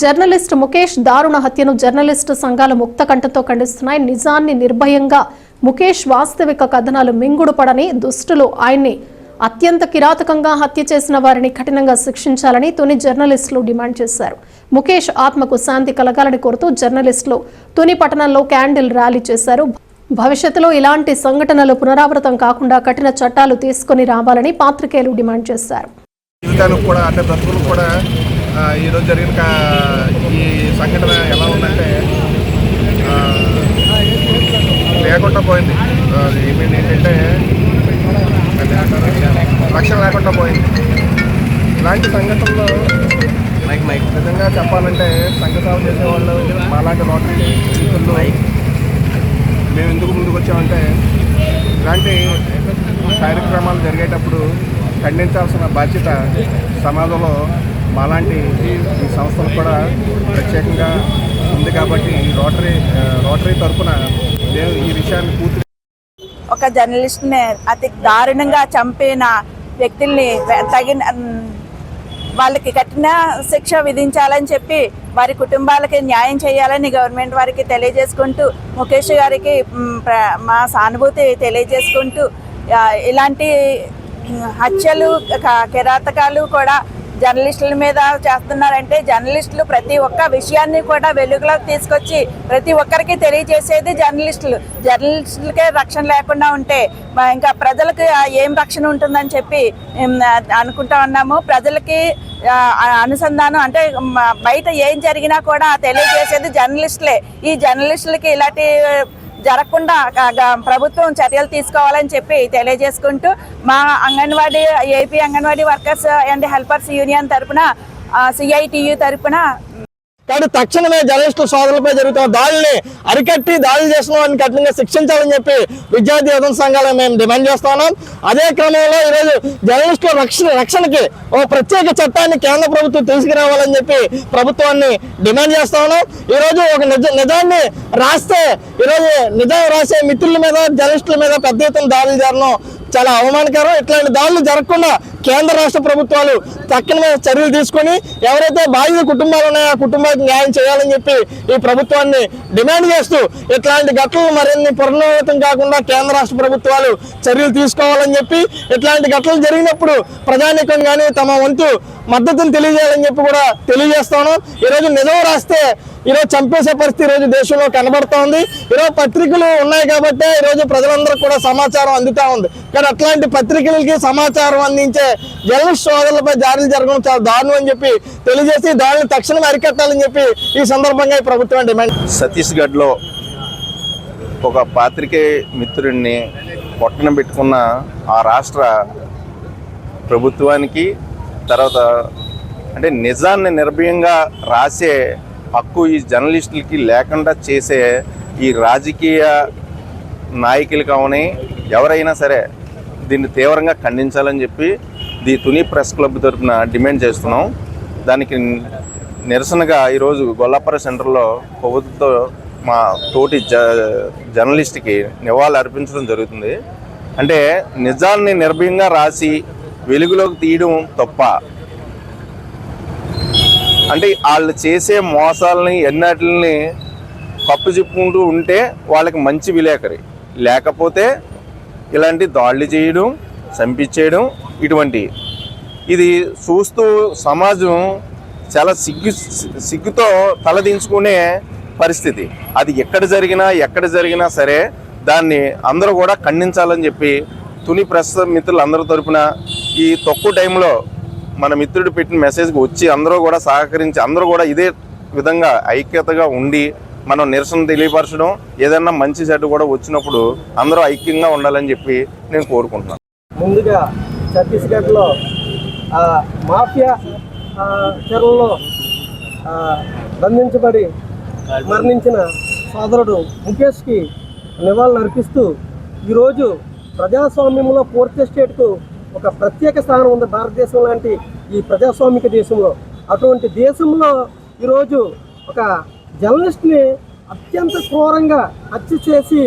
Journalist Mukesh దారుణ హత్యను journalist సంఘాలు ముక్త కంటతో ఖండిస్తున్నాయి. నిజాన్ని నిర్భయంగా ముఖేష్ వాస్తవిక కథనాలు మింగుడు పడని దుష్టులు ఆయన్ని అత్యంత కిరాతకంగా హత్య చేసిన వారిని కఠినంగా శిక్షించాలని తుని జర్నలిస్టులు డిమాండ్ చేశారు. ముఖేష్ ఆత్మకు శాంతి కలగాలని కోరుతూ జర్నలిస్టులు తుని పట్టణంలో క్యాండిల్ ర్యాలీ చేశారు. భవిష్యత్తులో ఇలాంటి సంఘటనలు పునరావృతం కాకుండా కఠిన చట్టాలు తీసుకొని రావాలని పాత్రికేయులు డిమాండ్ చేశారు. కూడా అంటే కూడా ఈరోజు జరిగిన కా- ఈ సంఘటన ఎలా ఉందంటే లేకుండా పోయింది. అది ఏమైంది ఏంటంటే రక్షణ లేకుండా పోయింది. ఇలాంటి సంఘటనలు నిజంగా చెప్పాలంటే సంఘ సేవ చేసేవాళ్ళు మాలాంటి రోటరీ మిత్రులు మేము ఎందుకు ముందుకు వచ్చామంటే ఇలాంటి కార్యక్రమాలు జరిగేటప్పుడు ఖండించాల్సిన బాధ్యత సమాజంలో మాలాంటి ఈ సంస్థలు కూడా ప్రత్యేకంగా ఉంది కాబట్టి ఈ రోటరీ రోటరీ తరఫున మేము ఈ విషయాన్ని పూర్తి ఒక జర్నలిస్ట్ని అతి దారుణంగా చంపిన వ్యక్తుల్ని తగిన వాళ్ళకి కఠిన శిక్ష విధించాలని చెప్పి వారి కుటుంబాలకి న్యాయం చేయాలని గవర్నమెంట్ వారికి తెలియజేసుకుంటూ ముఖేష్ గారికి మా సానుభూతి తెలియజేసుకుంటూ ఇలాంటి హత్యలు కిరాతకాలు కూడా జర్నలిస్టుల మీద చేస్తున్నారంటే జర్నలిస్టులు ప్రతి ఒక్క విషయాన్ని కూడా వెలుగులోకి తీసుకొచ్చి ప్రతి ఒక్కరికి తెలియజేసేది జర్నలిస్టులు. జర్నలిస్టులకే రక్షణ లేకుండా ఉంటే ఇంకా ప్రజలకు ఏం రక్షణ ఉంటుందని చెప్పి అనుకుంటా ఉన్నాము. ప్రజలకి అనుసంధానం అంటే బయట ఏం జరిగినా కూడా తెలియజేసేది జర్నలిస్టులే. ఈ జర్నలిస్టులకి ఇలాంటి జరగకుండా ప్రభుత్వం చర్యలు తీసుకోవాలని చెప్పి తెలియజేసుకుంటూ మా anganwadi AP anganwadi workers and helpers union తరఫున సిఐటియు తరఫున కాబట్టి తక్షణమే జర్నలిస్టుల సోదరులపై జరుగుతున్న దాడుల్ని అరికట్టి దాడులు చేసిన వారిని కఠినంగా శిక్షించాలని చెప్పి విద్యార్థి యువత సంఘాలు మేము డిమాండ్ చేస్తున్నాం అదే క్రమంలో ఈరోజు జర్నలిస్టుల రక్షణ రక్షణకి ఓ ప్రత్యేక చట్టాన్ని కేంద్ర ప్రభుత్వం తీసుకురావాలని చెప్పి ప్రభుత్వాన్ని డిమాండ్ చేస్తా ఉన్నాం. ఈరోజు ఒక నిజ నిజాన్ని రాస్తే ఈరోజు నిజం రాసే మిత్రుల మీద జర్నలిస్టుల మీద పెద్ద ఎత్తున దాడులు జరగడం చాలా అవమానకరం. ఇట్లాంటి దాడులు జరగకుండా కేంద్ర రాష్ట్ర ప్రభుత్వాలు తక్షణ చర్యలు తీసుకొని ఎవరైతే బాధిత కుటుంబాలు ఉన్నాయో ఆ కుటుంబాలకు న్యాయం చేయాలని చెప్పి ఈ ప్రభుత్వాన్ని డిమాండ్ చేస్తూ ఇట్లాంటి ఘటనలు మరిన్ని పునరావృతం కాకుండా కేంద్ర రాష్ట్ర ప్రభుత్వాలు చర్యలు తీసుకోవాలని చెప్పి ఇట్లాంటి ఘటనలు జరిగినప్పుడు ప్రజానీకం కానీ తమ వంతు మద్దతును తెలియజేయాలని చెప్పి కూడా తెలియజేస్తాను ఈరోజు నిజం రాస్తే ఈరోజు చంపేసే పరిస్థితి ఈరోజు దేశంలో కనబడుతోంది. ఉంది ఈరోజు పత్రికలు ఉన్నాయి కాబట్టి ఈరోజు ప్రజలందరూ కూడా సమాచారం అందుతా ఉంది. కానీ అట్లాంటి పత్రికలకి సమాచారం అందించే జర్నలిస్ట్ సోదరులపై దాడులు జరగడం చాలా దారుణం అని చెప్పి తెలియజేసి దానిని తక్షణం అరికట్టాలని చెప్పి ఈ సందర్భంగా ఈ ప్రభుత్వం డిమాండ్ ఛత్తీస్గఢ్లో ఒక పాత్రికే మిత్రుడిని పొట్టన పెట్టుకున్న ఆ రాష్ట్ర ప్రభుత్వానికి తర్వాత అంటే నిజాన్ని నిర్భయంగా రాసే హక్కు ఈ జర్నలిస్టులకి లేకుండా చేసే ఈ రాజకీయ నాయకులు కావని ఎవరైనా సరే దీన్ని తీవ్రంగా ఖండించాలని చెప్పి ది తుని ప్రెస్ క్లబ్ తరఫున డిమాండ్ చేస్తున్నాం. దానికి నిరసనగా ఈరోజు గొల్లాపర సెంటర్లో కొవ్వొత్తుతో మా తోటి జ జర్నలిస్ట్కి నివాళులు అర్పించడం జరుగుతుంది. అంటే నిజాన్ని నిర్భయంగా రాసి వెలుగులోకి తీయడం తప్ప అంటే వాళ్ళు చేసే మోసాలని ఎన్నటిని కప్పు చెప్పుకుంటూ ఉంటే వాళ్ళకి మంచి విలేకరి. లేకపోతే ఇలాంటి దాడులు చేయడం చంపించేయడం ఇటువంటి. ఇది చూస్తూ సమాజం చాలా సిగ్గు సిగ్గుతో తలదించుకునే పరిస్థితి. అది ఎక్కడ జరిగినా ఎక్కడ జరిగినా సరే దాన్ని అందరూ కూడా ఖండించాలని చెప్పి తుని ప్రస్తుత మిత్రులు అందరి తరపున ఈ తక్కువ టైంలో మన మిత్రుడు పెట్టిన మెసేజ్కి వచ్చి అందరూ కూడా సహకరించి అందరూ కూడా ఇదే విధంగా ఐక్యతగా ఉండి మనం నిరసన తెలియపరచడం ఏదైనా మంచి చెడ్డ కూడా వచ్చినప్పుడు అందరూ ఐక్యంగా ఉండాలని చెప్పి నేను కోరుకుంటున్నాను. ముందుగా ఛత్తీస్గఢ్లో మాఫియా చెరలో బంధించబడి మరణించిన సోదరుడు ముఖేష్కి నివాళులు అర్పిస్తూ ఈరోజు ప్రజాస్వామ్యంలో పూర్తి ఎస్టేట్కు ఒక ప్రత్యేక స్థానం ఉంది భారతదేశం లాంటి ఈ ప్రజాస్వామిక దేశంలో. అటువంటి దేశంలో ఈరోజు ఒక జర్నలిస్ట్ని అత్యంత క్రూరంగా హత్య చేసి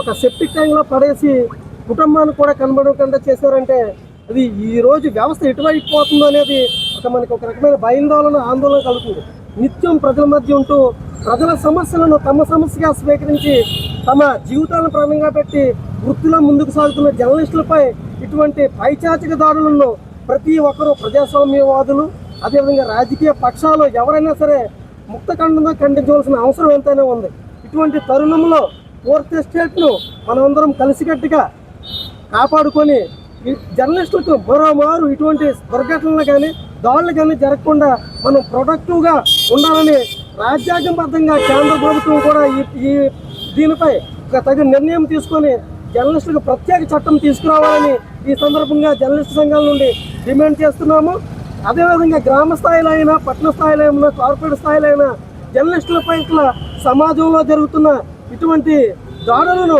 ఒక సెప్టిక్ ట్యాంక్లో పడేసి కుటుంబానికి కూడా కనబడకుండా చేశారంటే అది ఈరోజు వ్యవస్థ ఎటువైపు పోతుందో అనేది ఒక మనకు ఒక రకమైన భయాందోళన ఆందోళన కలుగుతుంది. నిత్యం ప్రజల మధ్య ఉంటూ ప్రజల సమస్యలను తమ సమస్యగా స్వీకరించి తమ జీవితాలను ప్రాణంగా పెట్టి వృత్తిలో ముందుకు సాగుతున్న జర్నలిస్టులపై ఇటువంటి పైచాచిక దారులలో ప్రతి ఒక్కరూ ప్రజాస్వామ్యవాదులు అదేవిధంగా రాజకీయ పక్షాలు ఎవరైనా సరే ముక్తఖండంగా ఖండించవలసిన అవసరం ఎంతైనా ఉంది. ఇటువంటి తరుణంలో ఫోర్త్ ఎస్టేట్ను మనమందరం కలిసికట్టుగా కాపాడుకొని జర్నలిస్టులకు మరోమారు ఇటువంటి దుర్ఘటనలు కానీ దాడులు కానీ జరగకుండా మనం ప్రొడక్టివ్గా ఉండాలని రాజ్యాంగబద్ధంగా కేంద్ర ప్రభుత్వం కూడా ఈ ఈ దీనిపై ఒక తగిన నిర్ణయం తీసుకొని జర్నలిస్టులకు ప్రత్యేక చట్టం తీసుకురావాలని ఈ సందర్భంగా జర్నలిస్ట్ సంఘాల నుండి డిమాండ్ చేస్తున్నాము. అదేవిధంగా గ్రామ స్థాయిలో అయినా పట్టణ స్థాయిలో అయినా కార్పొరేట్ స్థాయిలో అయినా జర్నలిస్టులపై ఇట్లా సమాజంలో జరుగుతున్న ఇటువంటి దాడులను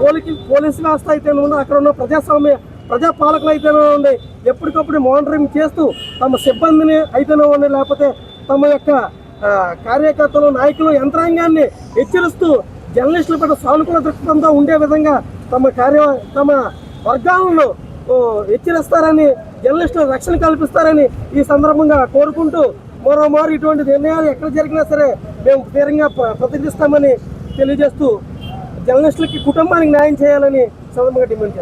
పోలీకి పోలీసు వ్యవస్థ అయితే అక్కడ ఉన్న ప్రజాస్వామ్య ప్రజాపాలకులు అయితేనే ఉండి ఎప్పటికప్పుడు మానిటరింగ్ చేస్తూ తమ సిబ్బందిని అయితేనే ఉండి లేకపోతే తమ యొక్క కార్యకర్తలు నాయకులు యంత్రాంగాన్ని హెచ్చరిస్తూ జర్నలిస్టుల పట్ల సానుకూల దృక్పథంతో ఉండే విధంగా తమ కార్య తమ వర్గాలను హెచ్చరిస్తారని జర్నలిస్టుల రక్షణ కల్పిస్తారని ఈ సందర్భంగా కోరుకుంటూ మరోమారు ఇటువంటి నిర్ణయాలు ఎక్కడ జరిగినా సరే మేము తీవ్రంగా ప్ర- ప్రతిఘటిస్తామని తెలియజేస్తూ జర్నలిస్టులకి కుటుంబానికి న్యాయం చేయాలని సందర్భంగా డిమాండ్ చేస్తాం.